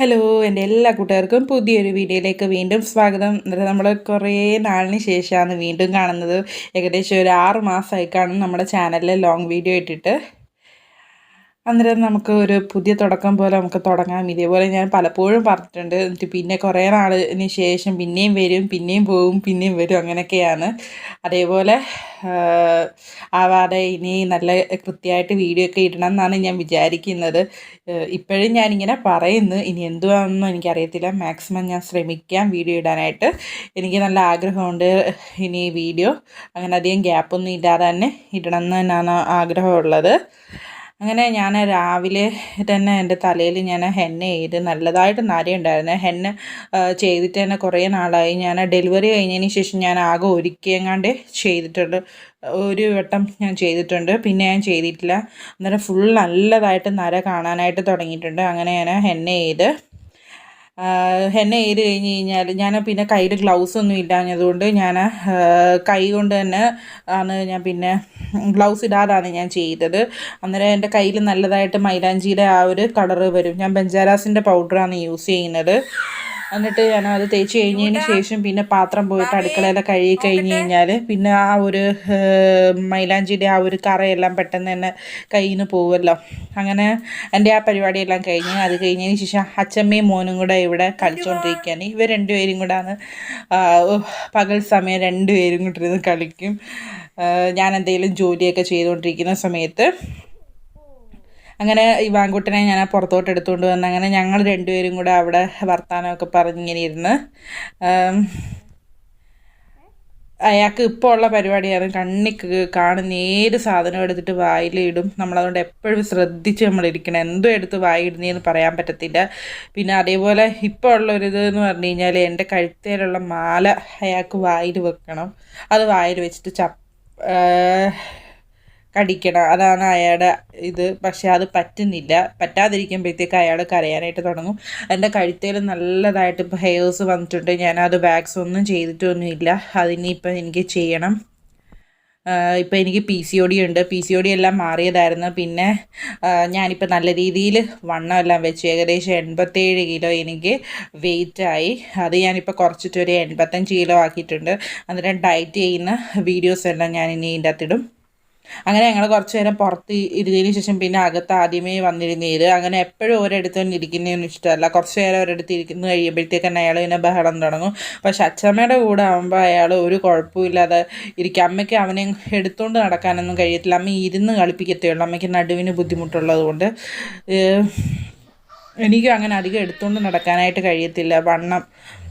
Hello എന്റെ എല്ലാ കൂട്ടുകാർക്കും പുതിയൊരു വീഡിയോയിലേക്ക് വീണ്ടും സ്വാഗതം. എന്നിട്ട് നമ്മൾ കുറേ നാളിന് ശേഷമാണ് വീണ്ടും കാണുന്നത്. ഏകദേശം ഒരു ആറ് മാസമായി കാണും നമ്മുടെ ചാനലിൽ ലോങ് വീഡിയോ ഇട്ടിട്ട്. അന്നേരം നമുക്ക് ഒരു പുതിയ തുടക്കം പോലെ നമുക്ക് തുടങ്ങാം. ഇതേപോലെ ഞാൻ പലപ്പോഴും പറഞ്ഞിട്ടുണ്ട്. എന്നിട്ട് പിന്നെ കുറേ നാളിന് ശേഷം പിന്നെയും വരും പിന്നെയും പോവും പിന്നെയും വരും അങ്ങനെയൊക്കെയാണ്. അതേപോലെ ആവാതെ ഇനി നല്ല കൃത്യമായിട്ട് വീഡിയോ ഒക്കെ ഇടണം എന്നാണ് ഞാൻ വിചാരിക്കുന്നത്. ഇപ്പോഴും ഞാനിങ്ങനെ പറയുന്നു. ഇനി എന്തുവാണെന്നും എനിക്കറിയത്തില്ല. മാക്സിമം ഞാൻ ശ്രമിക്കാം വീഡിയോ ഇടാനായിട്ട്. എനിക്ക് നല്ല ആഗ്രഹമുണ്ട് ഇനി വീഡിയോ. അങ്ങനെ അധികം ഗ്യാപ്പൊന്നും ഇല്ലാതെ തന്നെ ഇടണം എന്ന് തന്നെയാണ് ആഗ്രഹമുള്ളത്. അങ്ങനെ ഞാൻ രാവിലെ തന്നെ എന്റെ തലയിൽ ഞാൻ ഹെന്ന ചെയ്ത് നല്ലതായിട്ട് നരയുണ്ടായിരുന്നു ഹെന്ന ചെയ്തിട്ട് തന്നെ കുറേ നാളായി. ഞാൻ ഡെലിവറി കഴിഞ്ഞതിന് ശേഷം ഞാൻ ആകെ ഒരുക്കിയെങ്ങാണ്ട് ചെയ്തിട്ടുണ്ട്. ഒരു വട്ടം ഞാൻ ചെയ്തിട്ടുണ്ട്. പിന്നെ ഞാൻ ചെയ്തിട്ടില്ല. അന്നേരം ഫുൾ നല്ലതായിട്ട് നര കാണാനായിട്ട് തുടങ്ങിയിട്ടുണ്ട്. അങ്ങനെ ഞാൻ ഹെന്ന ചെയ്ത് ഹെന്ന ഏത് കഴിഞ്ഞ് കഴിഞ്ഞാൽ ഞാൻ പിന്നെ കയ്യിൽ ഗ്ലൗസ് ഒന്നും ഇല്ലാഞ്ഞതുകൊണ്ട് ഞാൻ കൈ കൊണ്ട് തന്നെ ആണ് ഞാൻ പിന്നെ ഗ്ലൗസ് ഇടാതാണ് ഞാൻ ചെയ്തത്. അന്നേരം എന്റെ കയ്യിൽ നല്ലതായിട്ട് മൈലാഞ്ചിയുടെ ആ ഒരു കളറ് വരും. ഞാൻ ബെഞ്ചാരാസിന്റെ പൗഡറാണ് യൂസ് ചെയ്യുന്നത്. എന്നിട്ട് ഞാൻ അത് തേച്ച് കഴിഞ്ഞതിന് ശേഷം പിന്നെ പാത്രം പോയിട്ട് അടുക്കളയിലെ കഴുകി കഴിഞ്ഞ് കഴിഞ്ഞാൽ പിന്നെ ആ ഒരു മൈലാഞ്ചിയുടെ ആ ഒരു കറയെല്ലാം പെട്ടെന്ന് തന്നെ കയ്യിൽ നിന്ന് പോകുമല്ലോ അങ്ങനെ എന്റെ ആ പരിപാടിയെല്ലാം കഴിഞ്ഞ് അത് കഴിഞ്ഞതിന് ശേഷം അച്ഛമ്മയും മോനും കൂടെ ഇവിടെ കളിച്ചുകൊണ്ടിരിക്കുകയാണ് ഇവർ രണ്ടുപേരും കൂടാണ്. പകൽ സമയം രണ്ടുപേരും കൂടെ ഇരുന്ന് കളിക്കും. ഞാൻ എന്തെങ്കിലും ജോലിയൊക്കെ ചെയ്തുകൊണ്ടിരിക്കുന്ന സമയത്ത് അങ്ങനെ ഈ വാങ്കുട്ടനെ ഞാൻ പുറത്തോട്ട് എടുത്തുകൊണ്ട് വന്ന് അങ്ങനെ ഞങ്ങൾ രണ്ടുപേരും കൂടെ അവിടെ വർത്തമാനമൊക്കെ പറഞ്ഞിങ്ങനെ ഇരുന്ന് അയാൾക്ക് ഇപ്പോൾ ഉള്ള പരിപാടിയാണ്. കണ്ണി കാണുന്ന ഏത് സാധനം എടുത്തിട്ട് വായിലിടും. നമ്മളതുകൊണ്ട് എപ്പോഴും ശ്രദ്ധിച്ച് നമ്മളിരിക്കണം എന്തോ എടുത്ത് വായിടുന്നതെന്ന് പറയാൻ പറ്റത്തില്ല. പിന്നെ അതേപോലെ ഇപ്പോൾ ഉള്ളൊരിത് എന്ന് പറഞ്ഞു കഴിഞ്ഞാൽ എന്റെ കഴുത്തേലുള്ള മാല അയാൾക്ക് വായിൽ വെക്കണം. അത് വായിൽ വെച്ചിട്ട് ചപ്പ് കടിക്കണം. അതാണ് അയാളുടെ ഇത്. പക്ഷേ അത് പറ്റുന്നില്ല. പറ്റാതിരിക്കുമ്പോഴത്തേക്ക് അയാൾ കരയാനായിട്ട് തുടങ്ങും. എന്റെ കഴുത്തേൽ നല്ലതായിട്ട് ഇപ്പോൾ ഹെയർസ് വന്നിട്ടുണ്ട്. ഞാനത് വാക്സ് ഒന്നും ചെയ്തിട്ടൊന്നുമില്ല. അതിനിപ്പം എനിക്ക് ചെയ്യണം. ഇപ്പോൾ എനിക്ക് പി സി ഒ ഡി ഉണ്ട്. പി സി ഒ ഡി എല്ലാം മാറിയതായിരുന്നു. പിന്നെ ഞാനിപ്പോൾ നല്ല രീതിയിൽ വണ്ണം എല്ലാം വെച്ചു. ഏകദേശം എൺപത്തേഴ് കിലോ എനിക്ക് വെയിറ്റായി അത് ഞാനിപ്പോൾ കുറച്ചിട്ട് ഒരു എൺപത്തഞ്ച് കിലോ ആക്കിയിട്ടുണ്ട്. അന്നേരം ഡയറ്റ് ചെയ്യുന്ന വീഡിയോസ് എല്ലാം ഞാൻ ഇനി ഇതിന്റെ അകത്തിടും അങ്ങനെ ഞങ്ങൾ കുറച്ച് നേരം പുറത്ത് ഇരുന്നതിന് ശേഷം പിന്നെ അകത്ത് ആദ്യമേ വന്നിരുന്നത് അങ്ങനെ എപ്പോഴും ഒരിടത്ത് തന്നെ ഇരിക്കുന്നതൊന്നും ഇഷ്ടമല്ല. കുറച്ച് നേരം ഒരിടത്ത് ഇരിക്കുന്നു കഴിയുമ്പോഴത്തേക്ക് തന്നെ അയാൾ ഇങ്ങനെ ബഹളം തുടങ്ങും. പക്ഷെ അച്ഛമ്മയുടെ കൂടെ ആകുമ്പോൾ അയാൾ ഒരു കുഴപ്പമില്ലാതെ ഇരിക്കും. അമ്മയ്ക്ക് അവനെ എടുത്തുകൊണ്ട് നടക്കാനൊന്നും കഴിയത്തില്ല. അമ്മ ഇരുന്ന് കളിപ്പിക്കത്തേ ഉള്ളൂ. അമ്മയ്ക്ക് നടുവിന് ബുദ്ധിമുട്ടുള്ളത് കൊണ്ട്. എനിക്കും അങ്ങനെ അധികം എടുത്തുകൊണ്ട് നടക്കാനായിട്ട് കഴിയത്തില്ല. വണ്ണം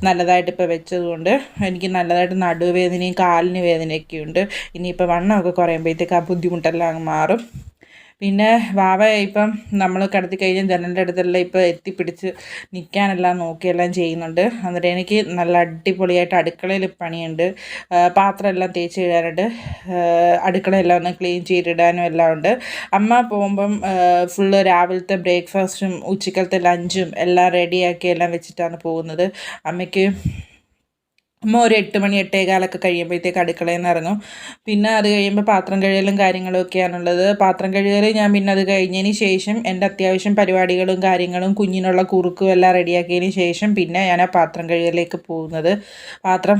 നല്ലതായിട്ട് ഇപ്പോൾ വെച്ചതുകൊണ്ട് എനിക്ക് നല്ലതായിട്ട് നടുവേദനയും കാലിന് വേദനയൊക്കെ ഉണ്ട് ഇനിയിപ്പോൾ വണ്ണമൊക്കെ കുറയുമ്പോഴത്തേക്ക് ആ ബുദ്ധിമുട്ടെല്ലാം അങ്ങ് മാറും. പിന്നെ വാവ ഇപ്പം നമ്മൾ കിടത്തി കഴിഞ്ഞ് ജനലിന്റെ അടുത്തെല്ലാം ഇപ്പോൾ എത്തിപ്പിടിച്ച് നിൽക്കാനെല്ലാം നോക്കിയെല്ലാം ചെയ്യുന്നുണ്ട്. അന്നേരം എനിക്ക് നല്ല അടിപൊളിയായിട്ട് അടുക്കളയിൽ പണിയുണ്ട്. പാത്രമെല്ലാം തേച്ച് ഇടാനുണ്ട് അടുക്കളയെല്ലാം ഒന്ന് ക്ലീൻ ചെയ്തിടാനും എല്ലാം ഉണ്ട്. അമ്മ പോകുമ്പം ഫുള്ള് രാവിലത്തെ ബ്രേക്ക്ഫാസ്റ്റും ഉച്ചക്കലത്തെ ലഞ്ചും എല്ലാം റെഡിയാക്കി എല്ലാം വെച്ചിട്ടാണ് പോകുന്നത്. അമ്മയ്ക്ക് അമ്മ ഒരു എട്ട് മണി എട്ടേകാലൊക്കെ കഴിയുമ്പോഴത്തേക്ക് അടുക്കളയിൽ നിന്ന് ഇറങ്ങും. പിന്നെ അത് കഴിയുമ്പോൾ പാത്രം കഴുകലും കാര്യങ്ങളും ഒക്കെയാണുള്ളത്. പാത്രം കഴുകൽ ഞാൻ പിന്നെ അത് കഴിഞ്ഞതിന് ശേഷം എന്റെ അത്യാവശ്യം പരിപാടികളും കാര്യങ്ങളും കുഞ്ഞിനുള്ള കുറുക്കും എല്ലാം റെഡിയാക്കിയതിന് ശേഷം പിന്നെ ഞാൻ ആ പാത്രം കഴുകലിലേക്ക് പോകുന്നത്. പാത്രം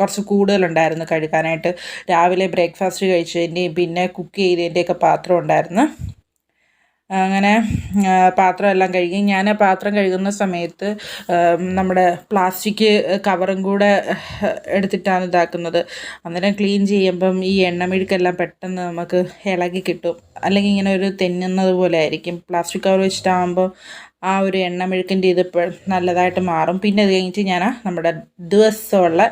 കുറച്ച് കൂടുതലുണ്ടായിരുന്നു കഴുകാനായിട്ട്. രാവിലെ ബ്രേക്ക്ഫാസ്റ്റ് കഴിച്ചതിന്റെയും പിന്നെ കുക്ക് ചെയ്തതിന്റെയൊക്കെ പാത്രം ഉണ്ടായിരുന്നു. അങ്ങനെ പാത്രമെല്ലാം കഴുകി. ഞാൻ പാത്രം കഴുകുന്ന സമയത്ത് നമ്മുടെ പ്ലാസ്റ്റിക് കവറും കൂടെ എടുത്തിട്ടാണ് ഇതാക്കുന്നത്. അന്നേരം ക്ലീൻ ചെയ്യുമ്പം ഈ എണ്ണമെഴുക്കെല്ലാം പെട്ടെന്ന് നമുക്ക് ഇളകി കിട്ടും. അല്ലെങ്കിൽ ഇങ്ങനെ ഒരു തെന്നുന്നത് പോലെ ആയിരിക്കും. പ്ലാസ്റ്റിക് കവർ വെച്ചിട്ടാകുമ്പോൾ ആ ഒരു എണ്ണമെഴുക്കിന്റെ ഇത് നല്ലതായിട്ട് മാറും. പിന്നെ അത് കഴിഞ്ഞിട്ട് ഞാൻ നമ്മുടെ ദിവസമുള്ള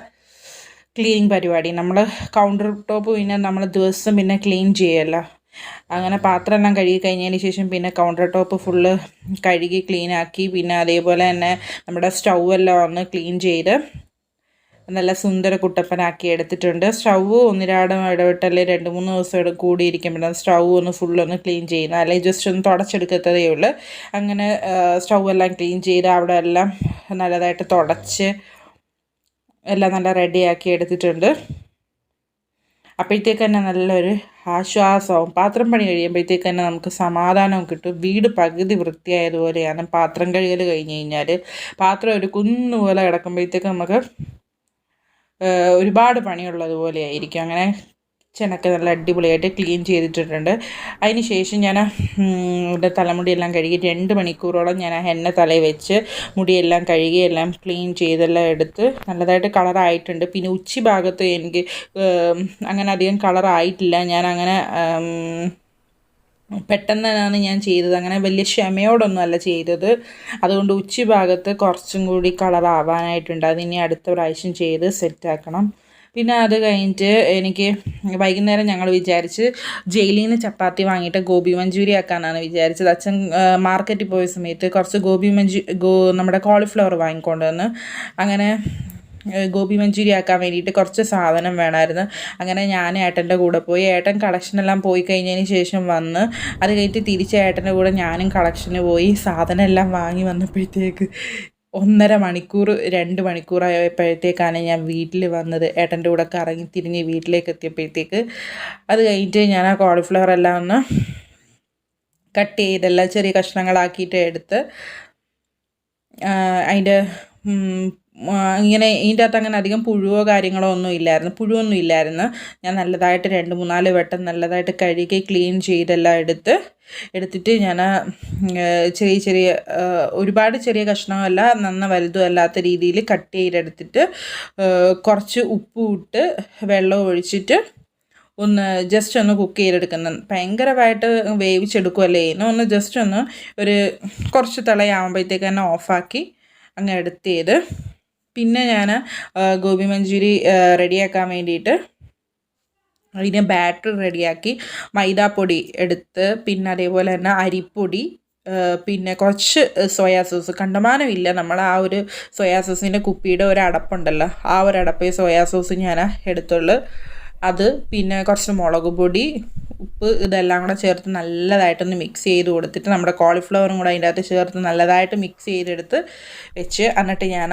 ക്ലീനിങ് പരിപാടി. നമ്മൾ കൗണ്ടർ ടോപ്പ് പിന്നെ നമ്മൾ ദിവസം പിന്നെ ക്ലീൻ ചെയ്യുമല്ലോ അങ്ങനെ പാത്രം എല്ലാം കഴുകി കഴിഞ്ഞതിന് ശേഷം പിന്നെ കൗണ്ടർ ടോപ്പ് ഫുള്ള് കഴുകി ക്ലീൻ ആക്കി. പിന്നെ അതേപോലെ തന്നെ നമ്മുടെ സ്റ്റൗ എല്ലാം ഒന്ന് ക്ലീൻ ചെയ്ത് നല്ല സുന്ദര കുട്ടപ്പനാക്കി എടുത്തിട്ടുണ്ട്. സ്റ്റൗ ഒന്നിരാടം ഇടവിട്ടല്ലേ രണ്ട് മൂന്ന് ദിവസം കൂടിയിരിക്കുമ്പോഴാണ് സ്റ്റൗ ഒന്ന് ഫുള്ളൊന്ന് ക്ലീൻ ചെയ്യുന്നത്. അല്ലെങ്കിൽ ജസ്റ്റ് ഒന്ന് തുടച്ചെടുക്കത്തതേ ഉള്ളൂ. അങ്ങനെ സ്റ്റൗ എല്ലാം ക്ലീൻ ചെയ്ത് അവിടെ എല്ലാം നല്ലതായിട്ട് തുടച്ച് എല്ലാം നല്ല റെഡിയാക്കി എടുത്തിട്ടുണ്ട്. അപ്പോഴത്തേക്ക് തന്നെ നല്ലൊരു ആശ്വാസവും പാത്രം പണി കഴിയുമ്പോഴത്തേക്ക് തന്നെ നമുക്ക് സമാധാനവും കിട്ടും. വീട് പകുതി വൃത്തിയായതുപോലെയാണ് പാത്രം കഴുകൽ കഴിഞ്ഞ് കഴിഞ്ഞാൽ പാത്രം ഒരു കുന്നുപോലെ കിടക്കുമ്പോഴത്തേക്ക് നമുക്ക് ഒരുപാട് പണിയുള്ളതുപോലെ ആയിരിക്കും അങ്ങനെ കിച്ചണൊക്കെ നല്ല അടിപൊളിയായിട്ട് ക്ലീൻ ചെയ്തിട്ടിട്ടുണ്ട്. അതിന് ശേഷം ഞാൻ ഇവിടെ തലമുടിയെല്ലാം കഴുകി രണ്ട് മണിക്കൂറോളം ഞാൻ ആ എണ്ണ തലയിൽ വെച്ച് മുടിയെല്ലാം കഴുകി എല്ലാം ക്ലീൻ ചെയ്തെല്ലാം എടുത്ത് നല്ലതായിട്ട് കളറായിട്ടുണ്ട് പിന്നെ ഉച്ചി ഭാഗത്ത് എനിക്ക് അങ്ങനെ അധികം കളറായിട്ടില്ല ഞാൻ അങ്ങനെ പെട്ടെന്നാണ് ഞാൻ ചെയ്തത്. അങ്ങനെ വലിയ ക്ഷമയോടൊന്നും അല്ല ചെയ്തത്. അതുകൊണ്ട് ഉച്ചി ഭാഗത്ത് കുറച്ചും കൂടി കളറാവാനായിട്ടുണ്ട് അതിനി അടുത്ത പ്രാവശ്യം ചെയ്ത് സെറ്റാക്കണം പിന്നെ അത് കഴിഞ്ഞിട്ട് എനിക്ക് വൈകുന്നേരം ഞങ്ങൾ വിചാരിച്ച് ജയിലിൽ നിന്ന് ചപ്പാത്തി വാങ്ങിയിട്ട് ഗോപി മഞ്ചൂരി ആക്കാനാണ് വിചാരിച്ചത്. അച്ഛൻ മാർക്കറ്റിൽ പോയ സമയത്ത് കുറച്ച് ഗോപി മഞ്ചൂ ഗോ നമ്മുടെ കോളിഫ്ലവർ വാങ്ങിക്കൊണ്ട് വന്ന് അങ്ങനെ ഗോപി മഞ്ചൂരി ആക്കാൻ വേണ്ടിയിട്ട് കുറച്ച് സാധനം വേണമായിരുന്നു. അങ്ങനെ ഞാൻ ഏട്ടന്റെ കൂടെ പോയി. ഏട്ടൻ കളക്ഷനെല്ലാം പോയി കഴിഞ്ഞതിന് ശേഷം വന്ന് അത് കഴിഞ്ഞിട്ട് തിരിച്ച് ഏട്ടന്റെ കൂടെ ഞാനും കളക്ഷന് പോയി സാധനം എല്ലാം വാങ്ങി വന്നപ്പോഴത്തേക്ക് ഒന്നര മണിക്കൂർ രണ്ട് മണിക്കൂറായപ്പോഴത്തേക്കാണ് ഞാൻ വീട്ടിൽ വന്നത്. ഏട്ടന്റെ കൂടെ കറങ്ങി തിരിഞ്ഞ് വീട്ടിലേക്ക് എത്തിയപ്പോഴത്തേക്ക് അത് കഴിഞ്ഞിട്ട് ഞാൻ ആ കോളിഫ്ലവർ എല്ലാം ഒന്ന് കട്ട് ചെയ്തെല്ലാം ചെറിയ കഷ്ണങ്ങളാക്കിയിട്ട് എടുത്ത് അതിന്റെ ഇങ്ങനെ ഇതിന്റെ അകത്ത് അങ്ങനെ അധികം പുഴുവോ കാര്യങ്ങളോ ഒന്നും ഇല്ലായിരുന്നു. പുഴുവൊന്നും ഇല്ലായിരുന്നു. ഞാൻ നല്ലതായിട്ട് രണ്ട് മൂന്നാൽ വട്ടം നല്ലതായിട്ട് കഴുകി ക്ലീൻ ചെയ്തെല്ലാം എടുത്ത് എടുത്തിട്ട് ഞാൻ ചെറിയ ചെറിയ ഒരുപാട് ചെറിയ കഷ്ണമല്ല നന്ന വലുതും അല്ലാത്ത രീതിയിൽ കട്ട് ചെയ്തെടുത്തിട്ട് കുറച്ച് ഉപ്പ് ഇട്ട് വെള്ളം ഒഴിച്ചിട്ട് ഒന്ന് ജസ്റ്റ് ഒന്ന് കുക്ക് ചെയ്തെടുക്കുന്ന ഭയങ്കരമായിട്ട് വേവിച്ചെടുക്കുമല്ലേ ഒന്ന് ജസ്റ്റ് ഒന്ന് ഒരു കുറച്ച് തിളയാകുമ്പോഴത്തേക്ക് തന്നെ ഓഫാക്കി അങ്ങ് എടുത്ത് ചെയ്ത് പിന്നെ ഞാൻ ഗോബി മഞ്ചൂരി റെഡിയാക്കാൻ വേണ്ടിയിട്ട് അതിന് ബാറ്റർ റെഡിയാക്കി മൈദാപ്പൊടി എടുത്ത് പിന്നെ അതേപോലെ തന്നെ അരിപ്പൊടി പിന്നെ കുറച്ച് സോയാ സോസ്. കണ്ടമാനമില്ല. നമ്മൾ ആ ഒരു സോയാ സോസിന്റെ കുപ്പിയുടെ ഒരു അടപ്പുണ്ടല്ലോ ആ ഒരു അടപ്പ് സോയാ സോസ് ഞാൻ എടുത്തുള്ളൂ. അത് പിന്നെ കുറച്ച് മുളക് പൊടി ഉപ്പ് ഇതെല്ലാം കൂടെ ചേർത്ത് നല്ലതായിട്ടൊന്ന് മിക്സ് ചെയ്ത് കൊടുത്തിട്ട് നമ്മുടെ കോളിഫ്ലവറും കൂടെ അതിന്റെ അകത്ത് ചേർത്ത് നല്ലതായിട്ട് മിക്സ് ചെയ്തെടുത്ത് വെച്ച് എന്നിട്ട് ഞാൻ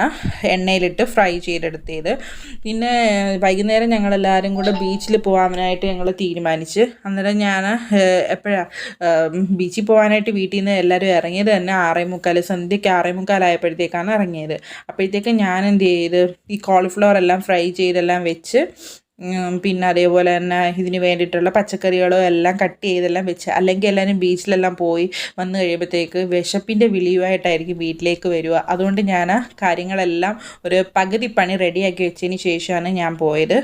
എണ്ണയിലിട്ട് ഫ്രൈ ചെയ്തെടുത്തത്. പിന്നെ വൈകുന്നേരം ഞങ്ങളെല്ലാവരും കൂടെ ബീച്ചിൽ പോകാനായിട്ട് ഞങ്ങൾ തീരുമാനിച്ച് അന്നേരം ഞാൻ എപ്പോഴാണ് ബീച്ചിൽ പോകാനായിട്ട് വീട്ടിൽ നിന്ന് എല്ലാവരും ഇറങ്ങിയത് തന്നെ ആറേ മുക്കാൽ സന്ധ്യയ്ക്ക് ആറേ മുക്കാലായപ്പോഴത്തേക്കാണ് ഇറങ്ങിയത്. അപ്പോഴത്തേക്ക് ഞാൻ എന്ത് ചെയ്ത് ഈ കോളിഫ്ലവർ എല്ലാം ഫ്രൈ ചെയ്തെല്ലാം വെച്ച് പിന്നെ അതേപോലെ തന്നെ ഇതിന് വേണ്ടിയിട്ടുള്ള പച്ചക്കറികളോ എല്ലാം കട്ട് ചെയ്തെല്ലാം വെച്ച് അല്ലെങ്കിൽ എല്ലാവരും ബീച്ചിലെല്ലാം പോയി വന്നു കഴിയുമ്പോഴത്തേക്ക് വിശപ്പിന്റെ വിളിയുമായിട്ടായിരിക്കും വീട്ടിലേക്ക് വരിക. അതുകൊണ്ട് ഞാൻ കാര്യങ്ങളെല്ലാം ഒരു പകുതി പണി റെഡിയാക്കി വെച്ചതിന് ശേഷമാണ് ഞാൻ പോയത്.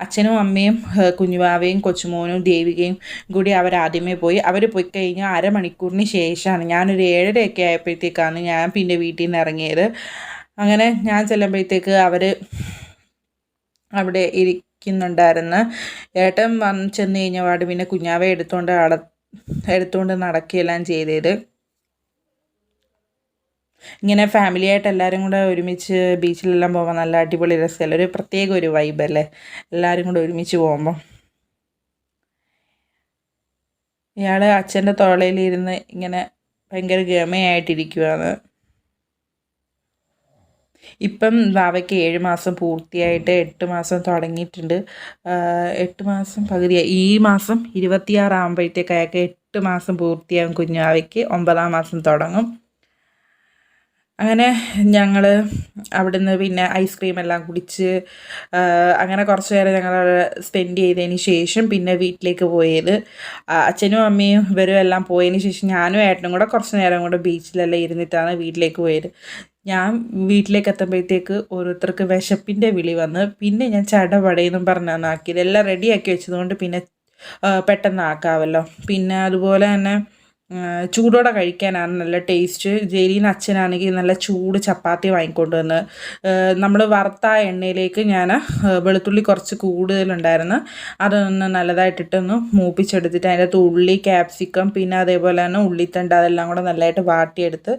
അച്ഛനും അമ്മയും കുഞ്ഞുവാവയും കൊച്ചുമോനും ദേവികയും കൂടി അവർ അവരാദ്യമേ പോയി. അവർ പോയി കഴിഞ്ഞാൽ അരമണിക്കൂറിന് ശേഷമാണ് ഞാനൊരു ഏഴരയൊക്കെ ആയപ്പോഴത്തേക്കാണ് ഞാൻ പിന്നെ വീട്ടിൽ നിന്ന് ഇറങ്ങിയത്. അങ്ങനെ ഞാൻ ചെല്ലുമ്പോഴത്തേക്ക് അവർ അവിടെ ഇരി ഇരിക്കുന്നുണ്ടായിരുന്നു. ഏട്ടൻ വന്ന് ചെന്ന് കഴിഞ്ഞ പാട് പിന്നെ കുഞ്ഞാവെ എടുത്തുകൊണ്ട് അട എടുത്തുകൊണ്ട് നടക്കുകയെല്ലാം ചെയ്തത്. ഇങ്ങനെ ഫാമിലി ആയിട്ട് എല്ലാവരും കൂടെ ഒരുമിച്ച് ബീച്ചിലെല്ലാം പോകുമ്പോൾ നല്ല അടിപൊളി രസമല്ലേ ഒരു പ്രത്യേക ഒരു വൈബ് അല്ലേ? എല്ലാവരും കൂടെ ഒരുമിച്ച് പോകുമ്പോൾ ഇയാൾ അച്ഛന്റെ തോളയിലിരുന്ന് ഇങ്ങനെ ഭയങ്കര ഗമയായിട്ടിരിക്കുവാണ്. ഇപ്പം വാവയ്ക്ക് ഏഴ് മാസം പൂർത്തിയായിട്ട് എട്ട് മാസം തുടങ്ങിയിട്ടുണ്ട്. എട്ട് മാസം പകുതിയായി. ഈ മാസം ഇരുപത്തിയാറാകുമ്പോഴത്തേക്ക് അയാൾക്ക് എട്ട് മാസം പൂർത്തിയാകും കുഞ്ഞാവയ്ക്ക് ഒമ്പതാം മാസം തുടങ്ങും. അങ്ങനെ ഞങ്ങൾ അവിടുന്ന് പിന്നെ ഐസ്ക്രീം എല്ലാം കുടിച്ച് അങ്ങനെ കുറച്ച് നേരം ഞങ്ങൾ സ്പെൻഡ് ചെയ്തതിന് ശേഷം പിന്നെ വീട്ടിലേക്ക് പോയത്. അച്ഛനും അമ്മയും ഇവരും എല്ലാം പോയതിന് ശേഷം ഞാനും ഏട്ടനും കൂടെ കുറച്ച് നേരം കൂടെ ബീച്ചിലെല്ലാം ഇരുന്നിട്ടാണ് വീട്ടിലേക്ക് പോയത്. ഞാൻ വീട്ടിലേക്ക് എത്തുമ്പോഴത്തേക്ക് ഓരോരുത്തർക്ക് വിശപ്പിന്റെ വിളി വന്ന് പിന്നെ ഞാൻ ചടപടയെന്നും പറഞ്ഞാണ് ആക്കിയത് എല്ലാം റെഡിയാക്കി വെച്ചതുകൊണ്ട് പിന്നെ പെട്ടെന്ന് ആക്കാമല്ലോ പിന്നെ അതുപോലെ തന്നെ ചൂടോടെ കഴിക്കാനാണ് നല്ല ടേസ്റ്റ്. ജെരീന് അച്ഛനാണെങ്കിൽ നല്ല ചൂട് ചപ്പാത്തി വാങ്ങിക്കൊണ്ട് വന്ന് നമ്മൾ വറുത്ത എണ്ണയിലേക്ക് ഞാൻ വെളുത്തുള്ളി കുറച്ച് കൂടുതലുണ്ടായിരുന്നു. അതൊന്ന് നല്ലതായിട്ടിട്ടൊന്ന് മൂപ്പിച്ചെടുത്തിട്ട് അതിന്റെ ഉള്ളി ക്യാപ്സിക്കം പിന്നെ അതേപോലെ തന്നെ ഉള്ളിത്തണ്ട് അതെല്ലാം കൂടെ നല്ലതായിട്ട് വാട്ടിയെടുത്ത്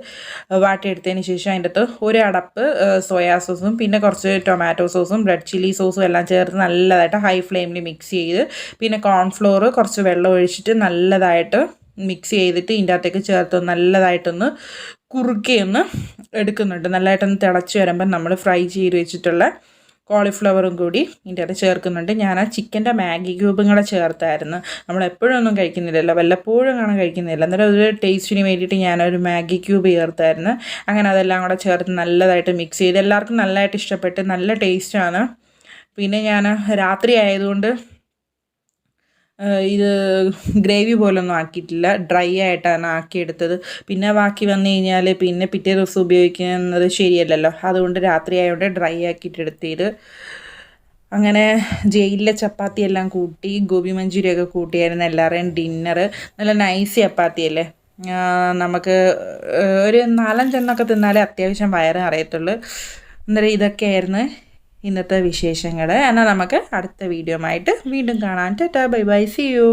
വാട്ടിയെടുത്തതിന് ശേഷം അതിന്റെ അകത്ത് ഒരു അടപ്പ് സോയാ സോസും പിന്നെ കുറച്ച് ടൊമാറ്റോ സോസും റെഡ് ചില്ലി സോസും എല്ലാം ചേർത്ത് നല്ലതായിട്ട് ഹൈ ഫ്ലെയിമിൽ മിക്സ് ചെയ്ത് പിന്നെ കോൺഫ്ലോർ കുറച്ച് വെള്ളം ഒഴിച്ചിട്ട് നല്ലതായിട്ട് മിക്സ് ചെയ്തിട്ട് ഇതിന്റെ അകത്തേക്ക് ചേർത്ത് നല്ലതായിട്ടൊന്ന് കുറുക്കി ഒന്ന് എടുക്കുന്നുണ്ട്. നല്ലതായിട്ടൊന്ന് തിളച്ച് വരുമ്പം നമ്മൾ ഫ്രൈ ചെയ്ത് വെച്ചിട്ടുള്ള കോളിഫ്ലവറും കൂടി ഇതിന്റെ അകത്ത് ചേർക്കുന്നുണ്ട്. ഞാൻ ആ ചിക്കന്റെ മാഗി ക്യൂബും കൂടെ ചേർത്തായിരുന്നു. നമ്മൾ എപ്പോഴും ഒന്നും കഴിക്കുന്നില്ലല്ലോ. വല്ലപ്പോഴും കാണാൻ കഴിക്കുന്നില്ല. എന്നാലും ഒരു ടേസ്റ്റിന് വേണ്ടിയിട്ട് ഞാനൊരു മാഗി ക്യൂബ് ചേർത്തായിരുന്നു. അങ്ങനെ അതെല്ലാം കൂടെ ചേർത്ത് നല്ലതായിട്ട് മിക്സ് ചെയ്ത് എല്ലാവർക്കും നല്ലതായിട്ട് ഇഷ്ടപ്പെട്ട് നല്ല ടേസ്റ്റാണ്. പിന്നെ ഞാൻ രാത്രി ആയതുകൊണ്ട് ഇത് ഗ്രേവി പോലൊന്നും ആക്കിയിട്ടില്ല. ഡ്രൈ ആയിട്ടാണ് ആക്കിയെടുത്തത്. പിന്നെ ബാക്കി വന്നു കഴിഞ്ഞാൽ പിന്നെ പിറ്റേ ദിവസം ഉപയോഗിക്കുന്നത് ശരിയല്ലല്ലോ. അതുകൊണ്ട് രാത്രി ആയതുകൊണ്ട് ഡ്രൈ ആക്കിയിട്ട് എടുത്തത്. അങ്ങനെ ജയിലിലെ ചപ്പാത്തി എല്ലാം കൂട്ടി ഗോബി മഞ്ചൂരിയൊക്കെ കൂട്ടിയായിരുന്നു എല്ലാവരുടെയും ഡിന്നർ നല്ല നൈസ് ചപ്പാത്തി അല്ലേ? ആ, നമുക്ക് ഒരു നാലഞ്ചെണ്ണമൊക്കെ തിന്നാലേ അത്യാവശ്യം വയറ് അറിയത്തുള്ളൂ അന്നേരം ഇതൊക്കെയായിരുന്നു. ഇന്നത്തെ വിശേഷങ്ങൾ എന്നാൽ നമുക്ക് അടുത്ത വീഡിയോ ആയിട്ട് വീണ്ടും കാണാൻ tata bye bye. See you